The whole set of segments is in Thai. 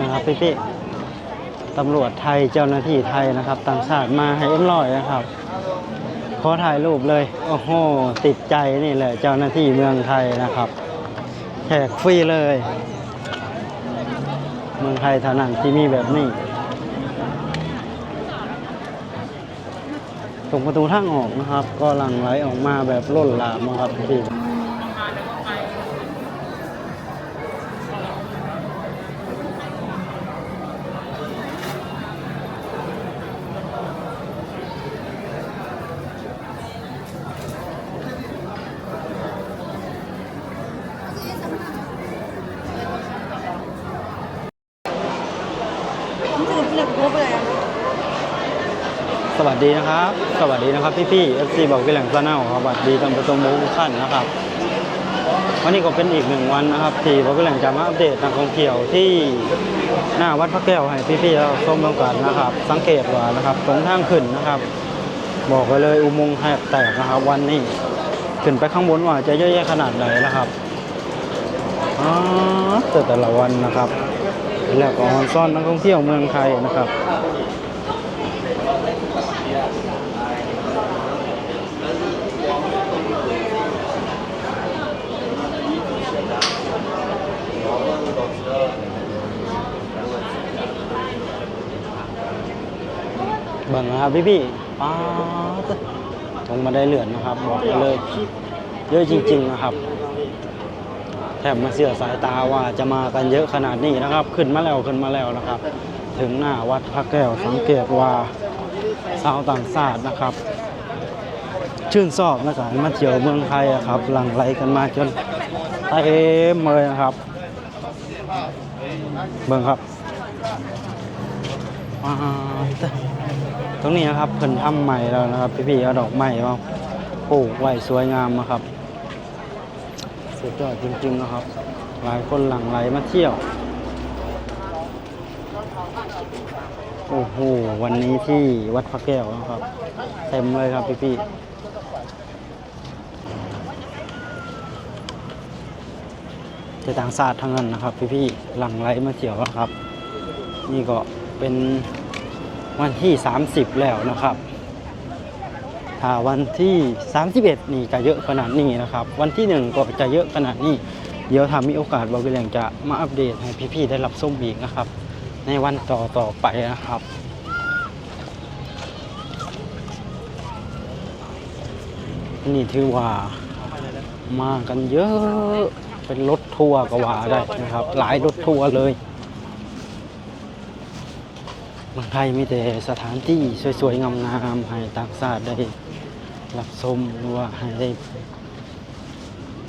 นะครับพี่พี่ๆตำรวจไทยเจ้าหน้าที่ไทยนะครับ ต่างชาติมาให้เอ็มร้อยนะครับ ขอถ่ายรูปเลย โอ้โห ติดใจนี่แหละเจ้าหน้าที่เมืองไทยนะครับแขกฟรีเลย เมืองไทยเท่านั้นที่มีแบบนี้ ตรงประตูทางออกนะครับ ก็หลั่งไหลออกมาแบบล้นหลามครับพี่ วัสดีนะครับ สวัสดีนะครับพี่พี่ FC บอกวิแหล่งซาแนลครับสวัสดีท่านผู้ชมทุกท่านนะครับ วันนี้ก็เป็นอีกหนึ่งวันนะครับ ที่บอกวิแหล่งจะมาอัปเดตนักท่องเที่ยวที่หน้าวัดพระแก้วให้พี่พี่เราชมร่วมกันนะครับ สังเกตว่านะครับตรงทางขึ้นนะครับ บอกไว้เลยอุโมงค์แหกแตกนะครับ วันนี้ขึ้นไปข้างบนว่าจะเยอะแยะขนาดไหนนะครับอ๋อแต่แต่ละวันนะครับ แล้วก็ออนซ่อนนักท่องเที่ยวเมืองไทยนะครับ นะครับพี่พี่ๆป้าดตรงมาได้เหลือนนะครับ บอกเลยเยอะจริง ๆนะครับแทบมาเสียสายตาว่าจะมากันเยอะขนาดนี้นะครับ ขึ้นมาแล้วขึ้นมาแล้วนะครับ ถึงหน้าวัดพระแก้วสังเกตว่าชาวต่างชาตินะครับ ชื่นชอบนะครับมาเที่ยวเมืองไทยอะครับหลั่งไหลกันมาจนเต็มเลยนะครับ เบิ่งครับว้าว ตรงนี้นะครับเพิ่นทำใหม่แล้วนะครับพี่ๆเอาดอกไม้มาปลูกไว้สวยงามนะครับสุดยอดจริงๆนะครับ หลายคนหลั่งไหลมาเที่ยว โอ้โห วันนี้ที่วัดพระแก้วนะครับ เต็มเลยครับพี่ๆจะต่างศาสตร์ทั้งนั้นนะครับ พี่ๆหลั่งไหลมาเที่ยวนะครับ นี่ก็ เป็นวันที่ 30 แล้วนะครับถ้าวันที่ 31 นี่จะเยอะขนาดนี้นะครับ วันที่ 1 ก็จะเยอะขนาดนี้ เดี๋ยวถ้ามีโอกาสบอวิแรงจะมาอัปเดตให้พี่ๆได้รับชมอีกนะครับ ในวันต่อต่อๆไปนะครับ นี่ถือว่ามากันเยอะ เป็นรถทัวร์ก็ว่าได้นะครับ หลายรถทัวร์เลย เมืองไทยมีแต่สถานที่สวยๆงามๆให้ต่างชาติได้รับชมหรือว่าให้ได้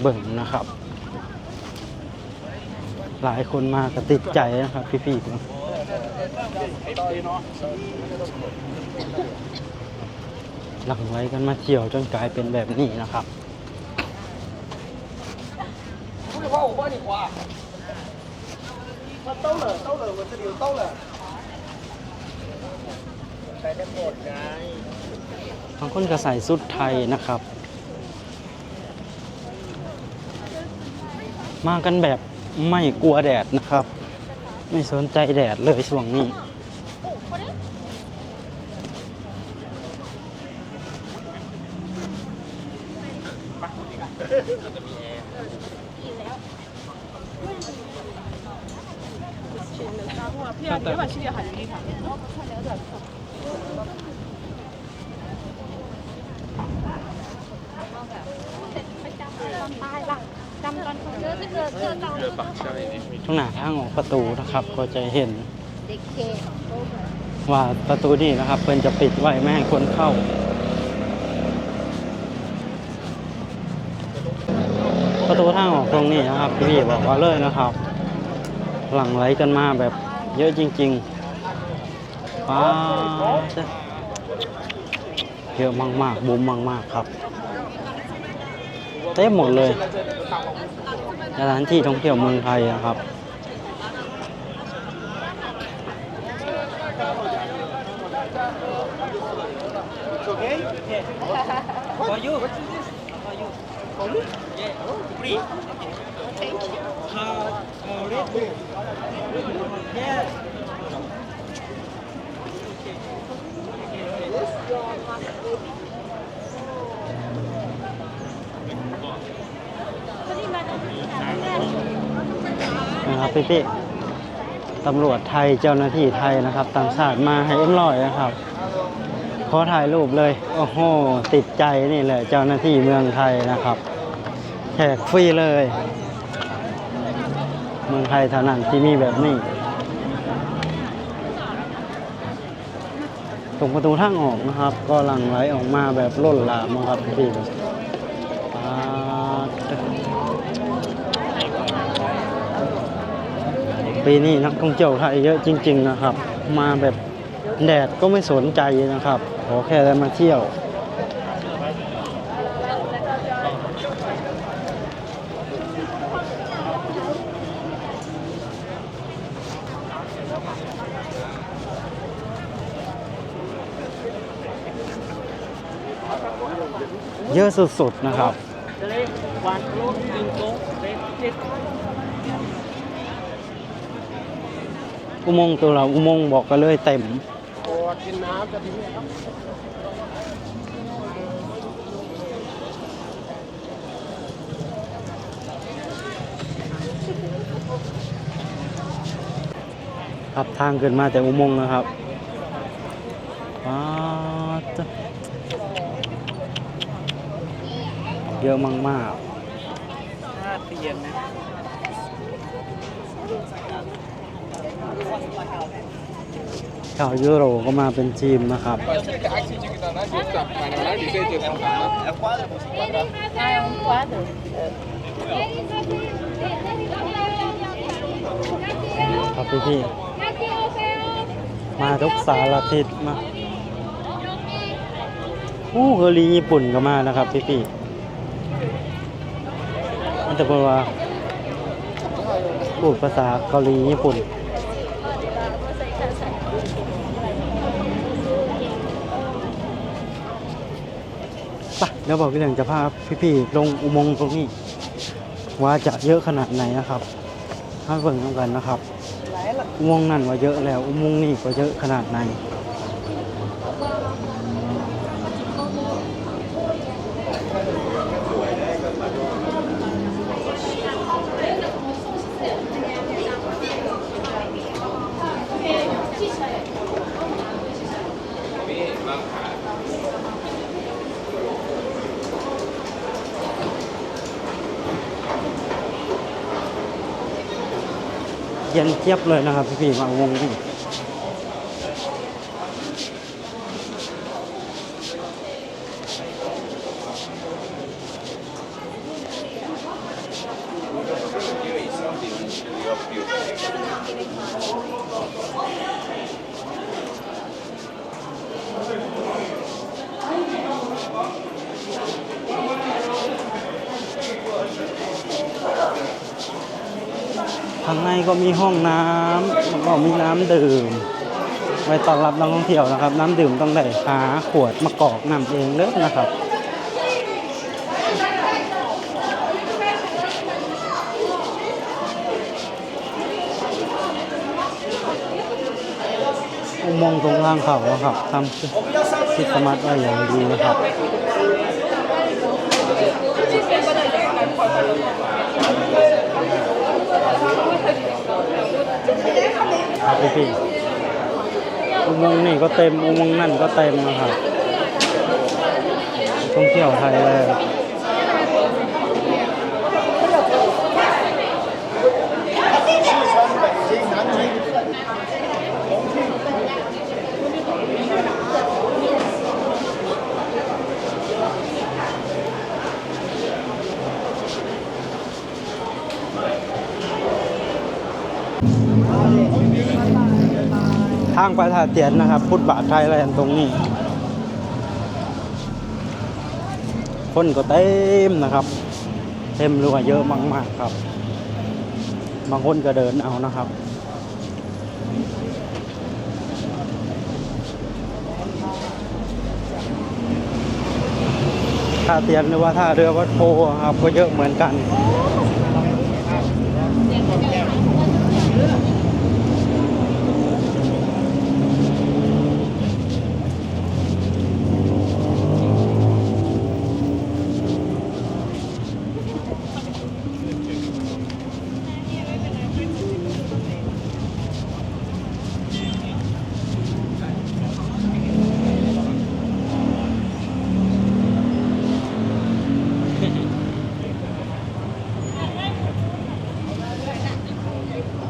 เบิ่งนะครับ หลายคนมากระติดใจนะครับ พี่ๆหลังไว้กันมาเที่ยวจนกลายเป็นแบบนี้นะครับเต้าเหล่อเต้าเหล่อมันจะเดียวเต้าเหล่อ ใช้ได้หมดไงบางคนก็ใส่ชุดไทยนะครับ มากันแบบไม่กลัวแดดนะครับ ไม่สนใจแดดเลยช่วงนี้พี่你 ตรงหน้าทางออกประตูนะครับ ก็จะเห็นว่าประตูนี้นะครับเพิ่นจะปิดไว้ไม่ให้คนเข้า ประตูทางออกตรงนี้นะครับพี่บอกว่าเลยนะครับ หลังไหลกันมาแบบเยอะจริง ๆ ป้าเยอะมากๆบูมมากๆครับ เต็มหมดเลยสถานที่ท่องเที่ยวเมืองไทยนะครับ นะครับพี่ๆตำรวจไทยเจ้าหน้าที่ไทยนะครับ ต่างชาติมาให้เอ็มลอยนะครับ ขอถ่ายรูปเลย โอ้โห ติดใจนี่แหละเจ้าหน้าที่เมืองไทยนะครับแจกฟรีเลย เมืองไทยเท่านั้นที่มีแบบนี้ตรงประตูทางออกนะครับ ก็หลั่งไหลออกมาแบบล้นหลามนะครับพี่ๆอ่า ปีนี้นักท่องเที่ยวไทยเยอะจริง ๆ นะครับ มาแบบแดดก็ไม่สนใจนะครับ ขอแค่ได้มาเที่ยว เยอะสุด ๆ นะครับ อุโมงค์ตัวเราอุโมงค์บอกกันเลยเต็มกินน้ำจะทิ้งไหมครับครับทางขึ้นมาแต่อุโมงค์นะครับว้าเยอะมากห้ ชาวยุโรปก็มาเป็นทีมนะครับ ครับพี่พี่มาทุกสารทิศมาอู้เกาหลีญี่ปุ่นก็มานะครับพี่พี่ๆมันจะบอกว่าพูดภาษาเกาหลีญี่ปุ่น ไปเดี๋ยวบอกพี่เหลืองจะพาพี่ๆลงอุโมงค์ตรงนี้ ว่าจะเยอะขนาดไหนนะครับให้เบิ่งน้ำกันนะครับ อุโมงค์นั่นว่าเยอะแล้ว อุโมงค์นี่ก็เยอะขนาดไหน เย็นเจี๊ยบเลยนะครับพี่ๆมาวงนี่ ข้างในก็มีห้องน้ำแล้วก็มีน้ำดื่ม ไว้ต้อนรับนักท่องเที่ยวนะครับ น้ำดื่มต้องได้หาขวดมากรอกน้ำเองเลยนะครับอุโมงค์ตรงทางเขาครับทำคิดสมัติไว้อย่างดีนะครับ ครับพี่อุโมงค์นี่ก็เต็มอุโมงค์นั่นก็เต็มนะครับท่องเที่ยวไทยเลยางไปท่าเตียนนะครับพุทธบาทไทยแลนด์ตรงนี้ คนก็เต็มนะครับ เต็มรือว่าเยอะมาก ๆ ครับ บางคนก็เดินเอานะครับท่าเตียนหรือว่าท่าเรือวัดโพครับก็เยอะเหมือนกัน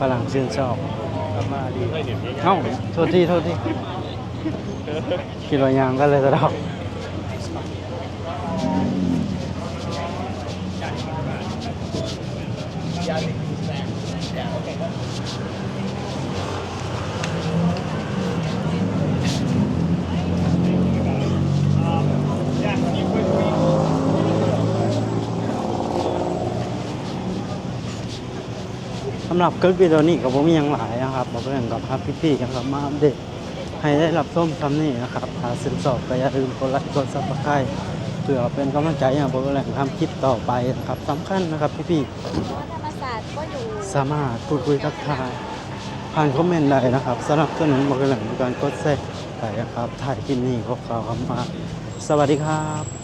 ฝรั่งชื่นชอบเอ้าโทษทีโทษทีคิดว่ายางก็เลยจะดอกสำ หรับคลิปวิดีโอนี้ก็ผมยังหลายนะครับบอกเรื่องกับครับพี่ๆกันกับมาอัปเดตให้ได้รับส้มคำนี้นะครับถ้าสินสอบก็อย่าลืมกดไลค์กดซับสไครต์เพื่อเป็นกำลังใจให้ผมแหล่งทำคลิปต่อไปนะครับสำคัญนะครับพี่ธรรมศาสตร์ก็อยู่ๆสามารถพูดคุยทักทายผ่านคอมเมนต์ได้นะครับสนับสนุนบอกแหล่งในการกดแชร์ไปนะครับถ่ายคลิปนี้พวกเราครับมาสวัสดีครับ